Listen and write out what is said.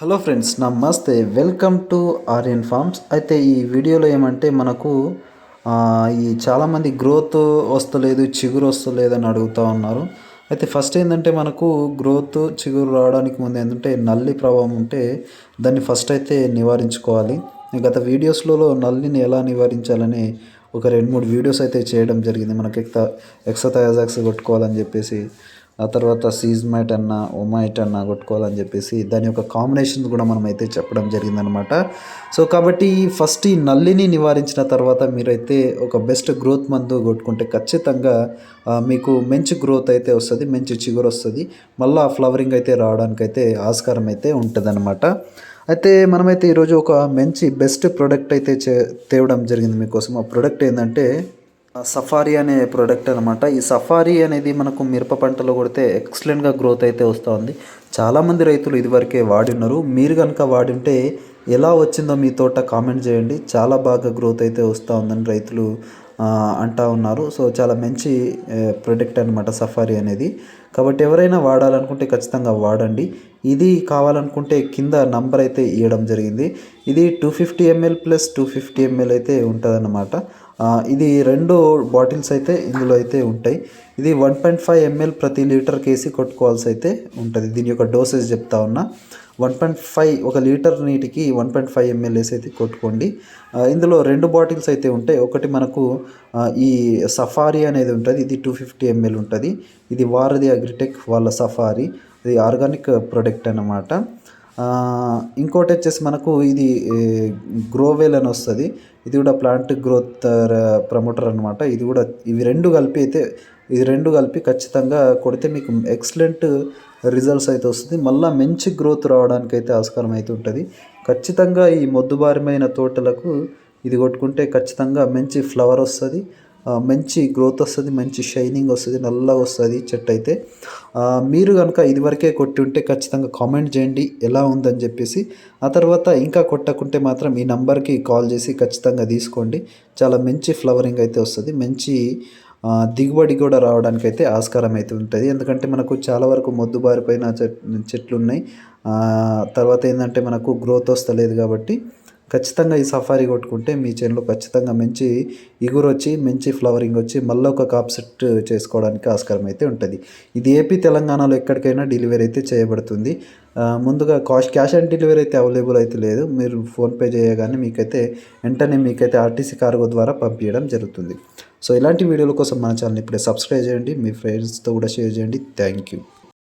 Hello friends నమస్తే. Welcome to Aryan farms అయితే ఈ వీడియోలో ఏమంటే మనకు ఈ చాలామంది గ్రోత్ వస్తలేదు చిగురు వస్తలేదు అని అడుగుతూ ఉన్నారు. అయితే ఫస్ట్ ఏంటంటే మనకు గ్రోత్ చిగురు రావడానికి ముందు ఏంటంటే నల్లి ప్రభావం ఉంటే దాన్ని ఫస్ట్ అయితే నివారించుకోవాలి. గత వీడియోస్లలో నల్లిని ఎలా నివారించాలని ఒక రెండు మూడు వీడియోస్ అయితే చేయడం జరిగింది. మనకి ఎక్త ఎక్సథయాజాక్స్ కొట్టుకోవాలని చెప్పేసి ఆ తర్వాత సీజ్మైట్ అన్న ఒమైట్ అన్న కొట్టుకోవాలని చెప్పేసి దాని యొక్క కాంబినేషన్స్ కూడా మనం అయితే చెప్పడం జరిగిందనమాట. సో కాబట్టి ఫస్ట్ ఈ నల్లిని నివారించిన తర్వాత మీరైతే ఒక బెస్ట్ గ్రోత్ మందు కొట్టుకుంటే ఖచ్చితంగా మీకు మంచి గ్రోత్ అయితే వస్తుంది మంచి చిగురు వస్తుంది. మళ్ళీ ఆ ఫ్లవరింగ్ అయితే రావడానికైతే ఆస్కారం అయితే ఉంటుంది అయితే మనమైతే ఈరోజు ఒక మంచి బెస్ట్ ప్రోడక్ట్ అయితే చే తేవడం జరిగింది మీకోసం. ఆ ప్రోడక్ట్ ఏంటంటే సఫారీ అనే ప్రోడక్ట్ అనమాట ఈ సఫారీ అనేది మనకు మిరప పంటలో కొడితే ఎక్సలెంట్గా గ్రోత్ అయితే వస్తూ ఉంది చాలామంది రైతులు ఇదివరకే వాడి ఉన్నారు మీరు కనుక వాడి ఉంటే ఎలా వచ్చిందో మీ తోట కామెంట్ చేయండి. చాలా బాగా గ్రోత్ అయితే వస్తూ ఉందని రైతులు అంటా ఉన్నారు. సో చాలా మంచి ప్రొడక్ట్ అనమాట సఫారీ అనేది. కాబట్టి ఎవరైనా వాడాలనుకుంటే ఖచ్చితంగా వాడండి. ఇది కావాలనుకుంటే కింద నంబర్ అయితే ఇవ్వడం జరిగింది. ఇది two fifty ML plus two fifty ML అయితే ఉంటుందన్నమాట. ఇది రెండు బాటిల్స్ అయితే ఇందులో అయితే ఉంటాయి. ఇది వన్ పాయింట్ ఫైవ్ ఎంఎల్ ప్రతి లీటర్ కేసి కొట్టుకోవాల్సి అయితే ఉంటుంది. దీని యొక్క డోసేజ్ చెప్తా ఉన్నా. వన్ పాయింట్ ఫైవ్ ఒక లీటర్ నీటికి వన్ పాయింట్ ఫైవ్ ఎంఎల్ఎస్ అయితే కొట్టుకోండి. ఇందులో రెండు బాటిల్స్ అయితే ఉంటాయి. ఒకటి మనకు ఈ సఫారీ అనేది ఉంటుంది. ఇది టూ ఫిఫ్టీ ఎంఎల్ ఉంటుంది. ఇది వారధి అగ్రిటెక్ వాళ్ళ సఫారీ. ఇది ఆర్గానిక్ ప్రొడక్ట్ అన్నమాట. ఇంకోటి వచ్చేసి మనకు ఇది గ్రోవెల్ అని వస్తుంది. ఇది కూడా ప్లాంట్ గ్రోత్ ప్రమోటర్ అనమాట ఇది కూడా ఇవి రెండు కలిపి అయితే ఇది రెండు కలిపి ఖచ్చితంగా కొడితే మీకు ఎక్సలెంట్ రిజల్ట్స్ అయితే వస్తుంది. మళ్ళీ మంచి గ్రోత్ రావడానికి అయితే ఆస్కారం అయితే ఉంటుంది. ఖచ్చితంగా ఈ మొద్దుబారిమైన తోటలకు ఇది కొట్టుకుంటే ఖచ్చితంగా మంచి ఫ్లవర్ వస్తుంది. మంచి గ్రోత్ వస్తుంది మంచి షైనింగ్ వస్తుంది నల్లగా వస్తుంది చెట్టు అయితే. మీరు కనుక ఇదివరకే కొట్టి ఉంటే ఖచ్చితంగా కామెంట్ చేయండి ఎలా ఉందని చెప్పేసి. ఆ తర్వాత ఇంకా కొట్టకుంటే మాత్రం ఈ నంబర్కి కాల్ చేసి ఖచ్చితంగా తీసుకోండి. చాలా మంచి ఫ్లవరింగ్ అయితే వస్తుంది మంచి దిగుబడి కూడా రావడానికి అయితే ఆస్కారం అయితే ఉంటుంది. ఎందుకంటే మనకు చాలా వరకు మొద్దుబారిపోయిన చెట్ చెట్లు ఉన్నాయి తర్వాత ఏంటంటే మనకు గ్రోత్ వస్తలేదు కాబట్టి ఖచ్చితంగా ఈ సఫారీ కొట్టుకుంటే మీ చేనులో ఖచ్చితంగా మంచి ఇగురు వచ్చి మంచి ఫ్లవరింగ్ వచ్చి మళ్ళీ ఒక కాప్ సెట్ చేసుకోవడానికి ఆస్కారం అయితే ఉంటుంది. ఇది ఏపీ తెలంగాణలో ఎక్కడికైనా డెలివరీ అయితే చేయబడుతుంది. ముందుగా కాస్ట్ క్యాష్ ఆన్ డెలివరీ అయితే అవైలబుల్ అయితే లేదు. మీరు ఫోన్పే చేయగానే మీకైతే వెంటనే మీకైతే ఆర్టీసీ కార్గో ద్వారా పంపించడం జరుగుతుంది. సో ఇలాంటి వీడియోల కోసం మన ఛానల్ ఇప్పుడే సబ్స్క్రైబ్ చేయండి. మీ ఫ్రెండ్స్తో కూడా షేర్ చేయండి. Thank you.